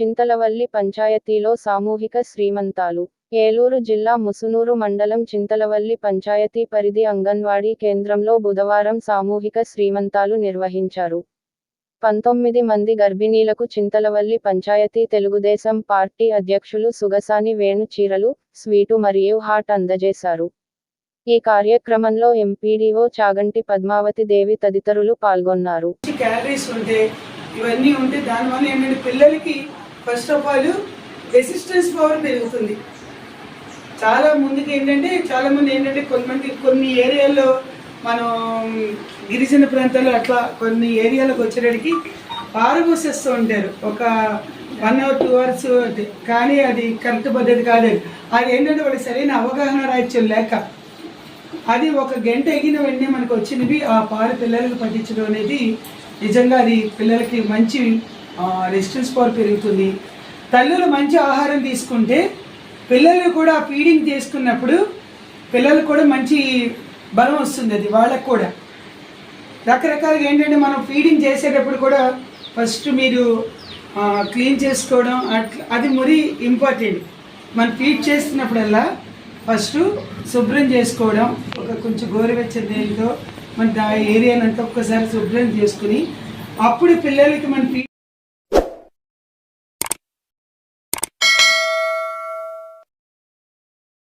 చింతలవల్లి పంచాయతీలో సామూహిక శ్రీమంతాలు. ఏలూరు జిల్లా ముసునూరు మండలం చింతలవల్లి పంచాయతీ పరిధి అంగన్వాడీ కేంద్రంలో బుధవారం సామూహిక శ్రీమంతాలు నిర్వహించారు. పంతొమ్మిది మంది గర్భిణీలకు చింతలవల్లి పంచాయతీ తెలుగుదేశం పార్టీ అధ్యక్షులు సుగసాని వేణు చీరలు స్వీటు మరియు హాట్ అందజేశారు. ఈ కార్యక్రమంలో ఎంపీడీఓ చాగంటి పద్మావతి దేవి తదితరులు పాల్గొన్నారు. క్యాలరీస్ ఉంటే ఇవన్నీ ఉంటే దానివల్ల ఏంటంటే పిల్లలకి first of all resistance power పెరుగుతుంది. చాలా ముందుకి ఏంటంటే చాలా మంది ఏంటంటే కొంతమంది కొన్ని ఏరియాల్లో మనం గిరిజన ప్రాంతాల్లో అట్లా కొన్ని ఏరియాలకు వచ్చేటడికి పారబోసేస్తూ ఉంటారు. ఒక వన్ అవర్ టూ అవర్స్ కానీ అది కరెక్ట్ పద్ధతి కాదు. అది ఏంటంటే వాళ్ళకి సరైన అవగాహన రాయొచ్చు లేక. అది ఒక గంట ఎగిన వెంటనే మనకు వచ్చినవి ఆ పారు పిల్లలకు పట్టించడం అనేది నిజంగా అది పిల్లలకి మంచి రెసిస్టెన్స్ పవర్ పెరుగుతుంది. తల్లులు మంచి ఆహారం తీసుకుంటే పిల్లలు కూడా ఫీడింగ్ చేసుకున్నప్పుడు పిల్లలు కూడా మంచి బలం వస్తుంది అది వాళ్ళకు కూడా. రకరకాలుగా ఏంటంటే మనం ఫీడింగ్ చేసేటప్పుడు కూడా ఫస్ట్ మీరు క్లీన్ చేసుకోవడం అట్లా అది మురి ఇంపార్టెంట్ మనం ఫీడ్ చేస్తున్నప్పుడల్లా ఫస్ట్ శుభ్రం చేసుకోవడం ఒక కొంచెం గోరువెచ్చని దేనితో మన దా ఏరియానంతా ఒక్కసారి శుభ్రం చేసుకుని అప్పుడు పిల్లలకి మన ఫీడ్